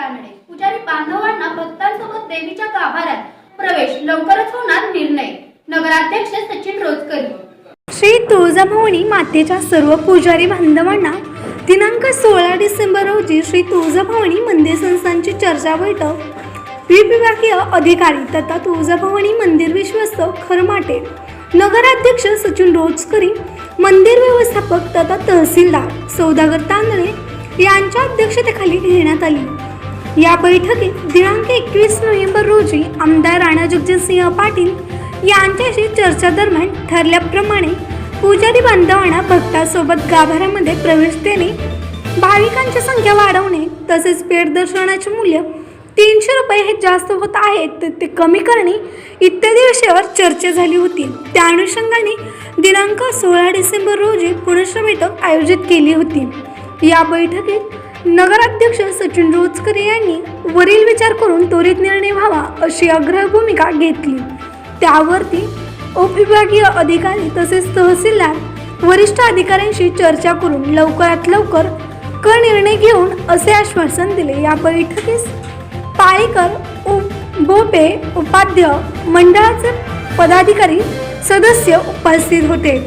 पुजारी बांधवांना भक्तांसोबत देवीच्या गाभाऱ्यात प्रवेश लवकरच होणार निर्णय. नगराध्यक्ष सचिन श्री तुळजाभवानी मातेच्या सर्व पुजारी बांधवांना दिनांक सोळा डिसेंबर रोजी श्री तुळजाभवानी मंदिर संस्थांची चर्चा बैठक. विभागीय अधिकारी तथा तुळजाभवानी मंदिर विश्वस्त खरमाटे. नगराध्यक्ष सचिन रोजकरी मंदिर व्यवस्थापक तथा तहसीलदार सौदागर तांदळे यांच्या अध्यक्षतेखाली घेण्यात आली. या बैठकीत दिनांक एकवीस नोव्हेंबर रोजी आमदार राणा जगजितसिंह पाटील यांच्याशी चर्चा दरम्यान ठरल्याप्रमाणे पुजारी बांधवांना भक्तासोबत गाभाऱ्यामध्ये प्रवेश देणे भाविकांची संख्या वाढवणे तसेच पेट दर्शनाचे मूल्य तीनशे रुपये हे जास्त होत आहे तर ते कमी करणे इत्यादी विषयावर चर्चा झाली होती. त्या अनुषंगाने दिनांक सोळा डिसेंबर रोजी पुनश्च बैठक आयोजित केली होती. या बैठकीत नगराध्यक्ष सचिन रोचकरे यांनी वरील विचार करून त्वरित निर्णय व्हावा अशी अग्रह भूमिका घेतली. त्यावरती उपविभागीय अधिकारी तसेच तहसीलदार वरिष्ठ अधिकाऱ्यांशी चर्चा करून लवकरात लवकर क निर्णय घेऊन असे आश्वासन दिले. या बैठकीस पाळीकर उप भोपे उपाध्य मंडळाचे पदाधिकारी सदस्य उपस्थित होते.